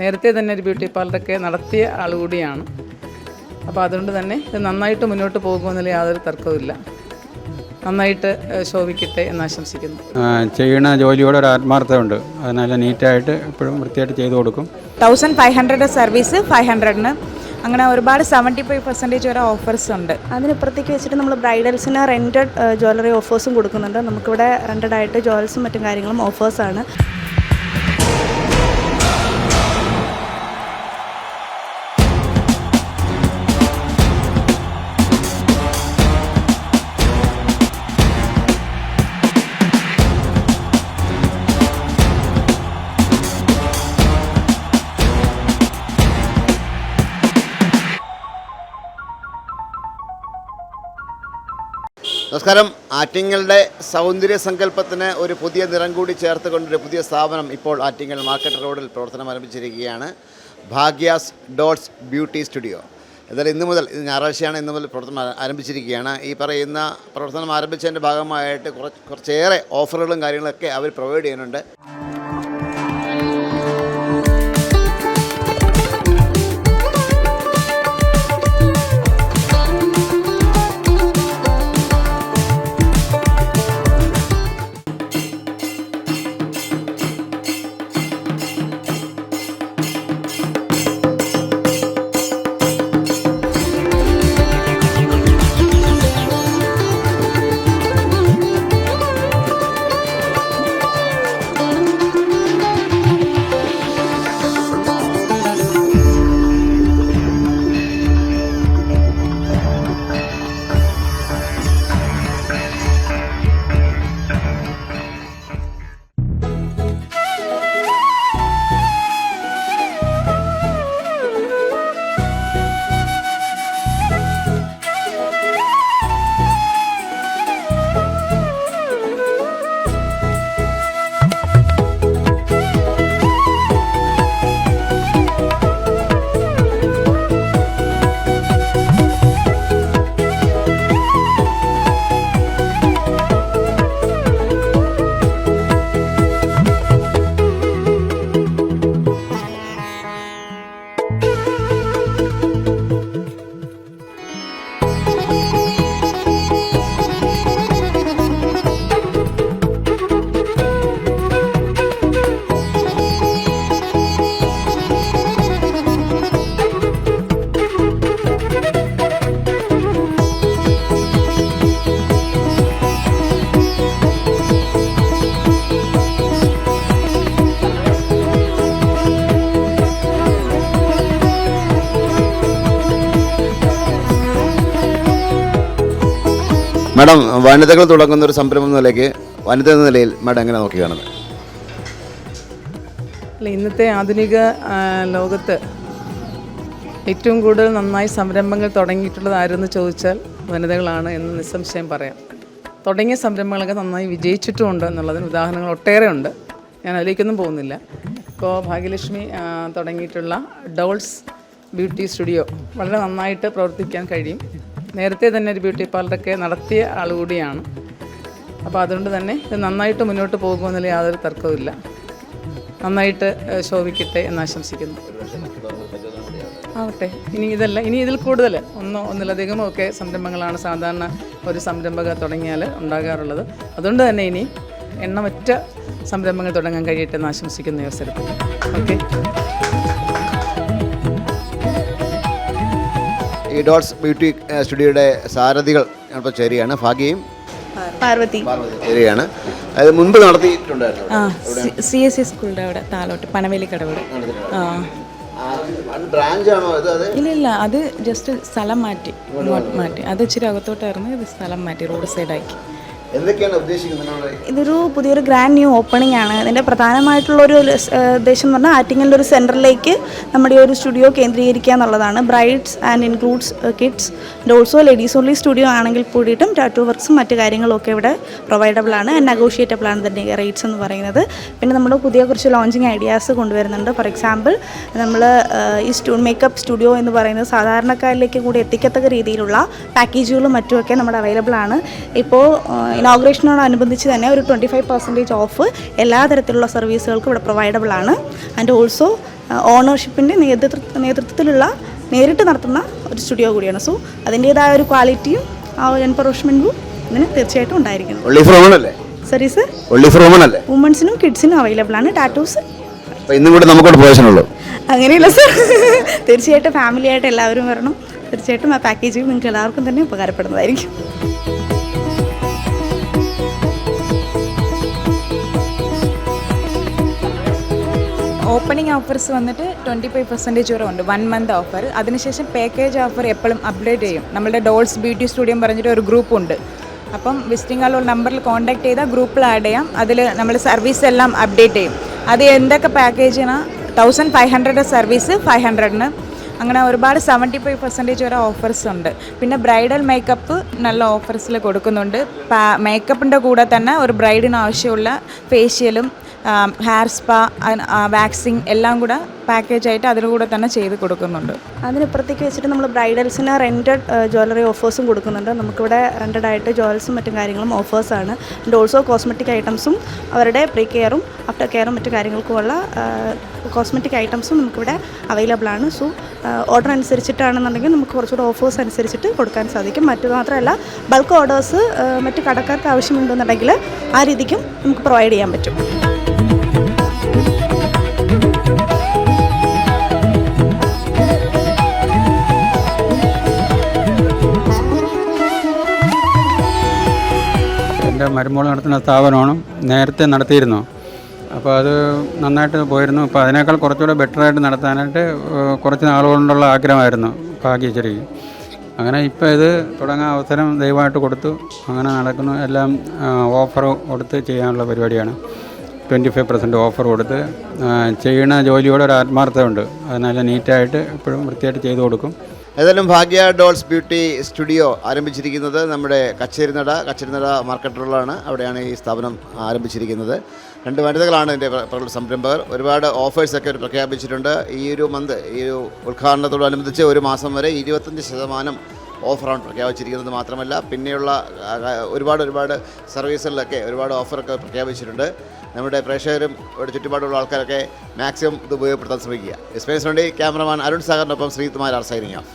നേരത്തെ തന്നെ ഒരു ബ്യൂട്ടി പാർലറൊക്കെ നടത്തിയ ആൾ കൂടിയാണ്. അപ്പോൾ അതുകൊണ്ട് തന്നെ ഇത് നന്നായിട്ട് മുന്നോട്ട് പോകുമെന്നുള്ള യാതൊരു തർക്കവുമില്ല നന്നായിട്ട് ശോഭിക്കട്ടെ എന്ന് ആശംസിക്കുന്നു. ചെയ്യുന്ന ജോലിയോടെ ഒരു ആത്മാർത്ഥമുണ്ട് അതിനാൽ നല്ല നീറ്റായിട്ട് എപ്പോഴും വൃത്തിയായിട്ട് ചെയ്തു കൊടുക്കും. Thousand five hundred service five ഹൺഡ്രഡിന് അങ്ങനെ ഒരുപാട് സെവന്റി ഫൈവ് പെർസെന്റേജ് വരെ ഓഫേഴ്സ് ഉണ്ട്. അതിനിപ്പുറത്തേക്ക് വെച്ചിട്ട് നമ്മൾ ബ്രൈഡൽസിന് റെന്റഡ് ജ്വല്ലറി ഓഫേഴ്സും കൊടുക്കുന്നുണ്ട്. നമുക്കിവിടെ റെന്റഡ് ആയിട്ട് ജ്വൽസും മറ്റും കാര്യങ്ങളും ഓഫേഴ്സാണ് നമസ്കാരം. ആറ്റിങ്ങളുടെ സൗന്ദര്യ സങ്കല്പത്തിന് ഒരു പുതിയ നിറം കൂടി ചേർത്തുകൊണ്ടൊരു പുതിയ സ്ഥാപനം ഇപ്പോൾ ആറ്റിങ്ങൽ മാർക്കറ്റ് റോഡിൽ പ്രവർത്തനം ആരംഭിച്ചിരിക്കുകയാണ്. Bhagya's dots beauty studio. എന്നാൽ ഇന്ന് മുതൽ ഇത് ഞായറാഴ്ചയാണ് ഇന്ന് മുതൽ പ്രവർത്തനം ആരംഭിച്ചിരിക്കുകയാണ്. ഈ പറയുന്ന പ്രവർത്തനം ആരംഭിച്ചതിന്റെ ഭാഗമായിട്ട് കുറച്ച് കുറച്ചേറെ ഓഫറുകളും കാര്യങ്ങളൊക്കെ അവർ പ്രൊവൈഡ് ചെയ്യുന്നുണ്ട്. മാഡം വനിതകൾ തുടങ്ങുന്ന ഒരു സംരംഭം എന്ന നിലയ്ക്ക് വനിത എന്ന നിലയിൽ മാഡം എങ്ങനെ നോക്കി കാണുന്നത് അല്ല ഇന്നത്തെ ആധുനിക ലോകത്ത് ഏറ്റവും കൂടുതൽ നന്നായി സംരംഭങ്ങൾ തുടങ്ങിയിട്ടുള്ളത് ആരെന്ന് ചോദിച്ചാൽ വനിതകളാണ് എന്ന് നിസ്സംശയം പറയാം. തുടങ്ങിയ സംരംഭങ്ങളൊക്കെ നന്നായി വിജയിച്ചിട്ടുമുണ്ട് എന്നുള്ളതിന് ഉദാഹരണങ്ങൾ ഒട്ടേറെ ഉണ്ട് ഞാൻ അതിലേക്കൊന്നും പോകുന്നില്ല. ഇപ്പോൾ ഭാഗ്യലക്ഷ്മി തുടങ്ങിയിട്ടുള്ള ഡോൾസ് ബ്യൂട്ടി സ്റ്റുഡിയോ വളരെ നന്നായിട്ട് പ്രവർത്തിക്കാൻ കഴിയും. നേരത്തെ തന്നെ ഒരു ബ്യൂട്ടി പാർലറൊക്കെ നടത്തിയ ആൾ കൂടിയാണ്. അപ്പോൾ അതുകൊണ്ട് തന്നെ ഇത് നന്നായിട്ട് മുന്നോട്ട് പോകുമെന്നുള്ള യാതൊരു തർക്കവുമില്ല നന്നായിട്ട് ശോഭിക്കട്ടെ എന്ന് ആശംസിക്കുന്നു. ആവട്ടെ. ഇനി ഇതല്ല ഇനി ഇതിൽ കൂടുതൽ ഒന്നോ ഒന്നിലധികമോ ഒക്കെ സംരംഭങ്ങളാണ് സാധാരണ ഒരു സംരംഭക തുടങ്ങിയാൽ ഉണ്ടാകാറുള്ളത്. അതുകൊണ്ട് തന്നെ ഇനി എണ്ണമറ്റ സംരംഭങ്ങൾ തുടങ്ങാൻ കഴിയട്ടെ എന്ന് ആശംസിക്കുന്ന അവസരത്തിൽ. ഓക്കെ. ഡോട്ട്സ് ബ്യൂട്ടി സ്റ്റുഡിയോയുടെ സാരഥികൾ ഞാനിപ്പോൾ ചേരുകയാണ്. ഭാഗ്യയും പാർവതി. അത് മുൻപ് നടത്തിയിട്ടുണ്ടായിരുന്നു. സി എസ് സി സ്കൂളിന്റെ അവിടെ താലോട്ട് ഇല്ല ഇല്ല അത് ജസ്റ്റ് സ്ഥലം മാറ്റി. മാറ്റി. അത് ഇച്ചിരി അകത്തോട്ടായിരുന്നു ഇത് സ്ഥലം മാറ്റി റോഡ് സൈഡാക്കി. എന്തൊക്കെയാണ് ഉദ്ദേശിക്കുന്നത് ഇതൊരു പുതിയൊരു ഗ്രാൻഡ് ന്യൂ ഓപ്പണിംഗ് ആണ്. ഇതിന്റെ പ്രധാനമായിട്ടുള്ള ഒരു ഏഹ് ഉദ്ദേശം എന്ന് പറഞ്ഞാൽ ആറ്റിങ്ങലിന്റെ ഒരു സെന്ററിലേക്ക് നമ്മുടെ ഒരു സ്റ്റുഡിയോ കേന്ദ്രീകരിക്കുക എന്നുള്ളതാണ്. Brides and includes kids and also ladies only studio ആണെങ്കിൽ കൂടിയിട്ടും ടാറ്റു വർക്ക്സും മറ്റു കാര്യങ്ങളും ഒക്കെ ഇവിടെ പ്രൊവൈഡബിൾ ആണ് ആൻഡ് നെഗോഷിയേറ്റബിൾ ആണ് തന്നെ റേറ്റ്സ് എന്ന് പറയുന്നത്. പിന്നെ നമ്മൾ പുതിയ കുറച്ച് ലോഞ്ചിങ് ഐഡിയാസ് കൊണ്ടുവരുന്നുണ്ട്. ഫോർ എക്സാമ്പിൾ നമ്മൾ ഈ സ്റ്റു മേക്കപ്പ് സ്റ്റുഡിയോ എന്ന് പറയുന്നത് സാധാരണക്കാരിലേക്ക് കൂടി എത്തിക്കത്തക്ക രീതിയിലുള്ള പാക്കേജുകളും മറ്റുമൊക്കെ നമ്മുടെ അവൈലബിൾ ആണ്. ഇപ്പോൾ ഇനോഗ്രേഷനോടനുബന്ധിച്ച് തന്നെ ഒരു ട്വന്റി ഫൈവ് പെർസെന്റേജ് ഓഫ് എല്ലാ തരത്തിലുള്ള സർവീസുകൾക്കും ഇവിടെ പ്രൊവൈഡബിൾ ആണ്. ആൻഡ് ഓൾസോ ഓണർഷിപ്പിന്റെ നേതൃത്വ നേതൃത്വത്തിലുള്ള നേരിട്ട് നടത്തുന്ന ഒരു സ്റ്റുഡിയോ കൂടിയാണ്. സോ അതിന്റേതായ ഒരു ക്വാളിറ്റിയും ആ ഒരു എൻഫറോഷ്മെന്റും ഇതിന് തീർച്ചയായിട്ടും ഉണ്ടായിരിക്കുന്നു സോറി സർ വുമൺ അല്ലേ? സർവീസ് ഒള്ളി ഫോർ വുമൺ അല്ലേ? വുമൻസിനും കിഡ്സിനും അവൈലബിൾ ആണ്. ടാറ്റൂസ് അങ്ങനെയല്ല ഇന്നും കൂടെ നമുക്കോട് പ്രവേശനമുള്ളൂ അങ്ങനെയില്ല സർ തീർച്ചയായിട്ടും ഫാമിലി ആയിട്ട് എല്ലാവരും വരണം. തീർച്ചയായിട്ടും ആ പാക്കേജ് നിങ്ങൾക്ക് എല്ലാവർക്കും തന്നെ ഉപകാരപ്പെടുന്നതായിരിക്കും. ഓപ്പണിംഗ് ഓഫേഴ്സ് വന്നിട്ട് ട്വന്റി ഫൈവ് പെർസെന്റേജ് വരെ ഉണ്ട്. വൺ മന്ത് ഓഫർ അതിനുശേഷം പാക്കേജ് ഓഫർ എപ്പോഴും അപ്ഡേറ്റ് ചെയ്യും. നമ്മുടെ ഡോൾസ് ബ്യൂട്ടി സ്റ്റുഡിയോ പറഞ്ഞിട്ട് ഒരു ഗ്രൂപ്പ് ഉണ്ട്. അപ്പം വിസിറ്റിംഗ് ആൾ നമ്പറിൽ കോൺടാക്ട് ചെയ്താൽ ഗ്രൂപ്പിൽ ആഡ് ചെയ്യാം. അതിൽ നമ്മൾ സർവീസ് എല്ലാം അപ്ഡേറ്റ് ചെയ്യും. അത് എന്തൊക്കെ പാക്കേജിനാ thousand five hundred service five ഹൺഡ്രഡിന് അങ്ങനെ ഒരുപാട് സെവന്റി ഫൈവ് പെർസെന്റേജ് വരെ ഓഫേഴ്സ് ഉണ്ട്. പിന്നെ ബ്രൈഡൽ മേക്കപ്പ് നല്ല ഓഫേഴ്സിൽ കൊടുക്കുന്നുണ്ട്. മേക്കപ്പിന്റെ കൂടെ തന്നെ ഒരു ബ്രൈഡിന് ആവശ്യമുള്ള ഫേഷ്യലും ഹെയർ സ്പാ വാക്സിങ് എല്ലാം കൂടെ പാക്കേജ് ആയിട്ട് അതിലൂടെ തന്നെ ചെയ്ത് കൊടുക്കുന്നുണ്ട്. അതിനിപ്പുറത്തേക്ക് വെച്ചിട്ട് നമ്മൾ ബ്രൈഡൽസിന് റെന്റഡ് ജ്വല്ലറി ഓഫേഴ്സും കൊടുക്കുന്നുണ്ട്. നമുക്കിവിടെ റെന്റഡ് ആയിട്ട് ജ്വൽസും മറ്റും കാര്യങ്ങളും ഓഫേഴ്സാണ് ആൻഡ് ഓൾസോ കോസ്മെറ്റിക് ഐറ്റംസും അവരുടെ പ്രീ കെയറും ആഫ്റ്റർ കെയറും മറ്റു കാര്യങ്ങൾക്കുമുള്ള കോസ്മെറ്റിക് ഐറ്റംസും നമുക്കിവിടെ അവൈലബിൾ ആണ്. സോ ഓർഡർ അനുസരിച്ചിട്ടാണെന്നുണ്ടെങ്കിൽ നമുക്ക് കുറച്ചുകൂടെ ഓഫേഴ്സ് അനുസരിച്ചിട്ട് കൊടുക്കാൻ സാധിക്കും. മറ്റു മാത്രമല്ല ബൾക്ക് ഓർഡേഴ്സ് മറ്റ് കടക്കാർക്ക് ആവശ്യമുണ്ടെന്നുണ്ടെങ്കിൽ ആ രീതിക്കും നമുക്ക് പ്രൊവൈഡ് ചെയ്യാൻ പറ്റും. എന്റെ മരുമോൾ നടത്തുന്ന സ്ഥാപനമാണ് നേരത്തെ നടത്തിയിരുന്നു. അപ്പോൾ അത് നന്നായിട്ട് പോയിരുന്നു. അപ്പോൾ അതിനേക്കാൾ കുറച്ചുകൂടെ ബെറ്ററായിട്ട് നടത്താനായിട്ട് കുറച്ച് നാളുകൊണ്ടുള്ള ആഗ്രഹമായിരുന്നു ചെറിയ അങ്ങനെ ഇപ്പോൾ ഇത് തുടങ്ങാൻ അവസരം ദയവായിട്ട് കൊടുത്തു. അങ്ങനെ നടക്കുന്നു. എല്ലാം ഓഫർ കൊടുത്ത് ചെയ്യാനുള്ള പരിപാടിയാണ്. ട്വന്റി ഫൈവ് പെർസെന്റ് ഓഫർ കൊടുത്ത് ചെയ്യുന്ന ജോലിയോട് ഒരു ആത്മാർത്ഥതയുണ്ട്. അത് നല്ല നീറ്റായിട്ട് എപ്പോഴും വൃത്തിയായിട്ട് ചെയ്തു കൊടുക്കും. ഏതായാലും ഭാഗ്യ ഡോൾസ് ബ്യൂട്ടി സ്റ്റുഡിയോ ആരംഭിച്ചിരിക്കുന്നത് നമ്മുടെ കച്ചേരിനട കച്ചേരിനട മാർക്കറ്റ് റോളാണ് അവിടെയാണ് ഈ സ്ഥാപനം ആരംഭിച്ചിരിക്കുന്നത്. രണ്ട് വനിതകളാണ് ഇതിന്റെ സംരംഭകർ. ഒരുപാട് ഓഫേഴ്സൊക്കെ അവർ പ്രഖ്യാപിച്ചിട്ടുണ്ട്. ഈ ഒരു മന്ത് ഈ ഒരു ഉദ്ഘാടനത്തോടനുബന്ധിച്ച് ഒരു മാസം വരെ ഇരുപത്തഞ്ച് ശതമാനം ഓഫറാണ് പ്രഖ്യാപിച്ചിരിക്കുന്നത് മാത്രമല്ല പിന്നെയുള്ള ഒരുപാട് ഒരുപാട് സർവീസുകളിലൊക്കെ ഒരുപാട് ഓഫറൊക്കെ പ്രഖ്യാപിച്ചിട്ടുണ്ട്. നമ്മുടെ പ്രേക്ഷകരും ഇവിടെ ചുറ്റുപാടുള്ള ആൾക്കാരൊക്കെ മാക്സിമം ഇത് ഉപയോഗപ്പെടുത്താൻ ശ്രമിക്കുക. എക്സ്പീരിയൻസ് വേണ്ടി ക്യാമറമാൻ അരുൺ സാഗറിനൊപ്പം ശ്രീകുമാർ ആർ സൈനിങ് ഓഫ്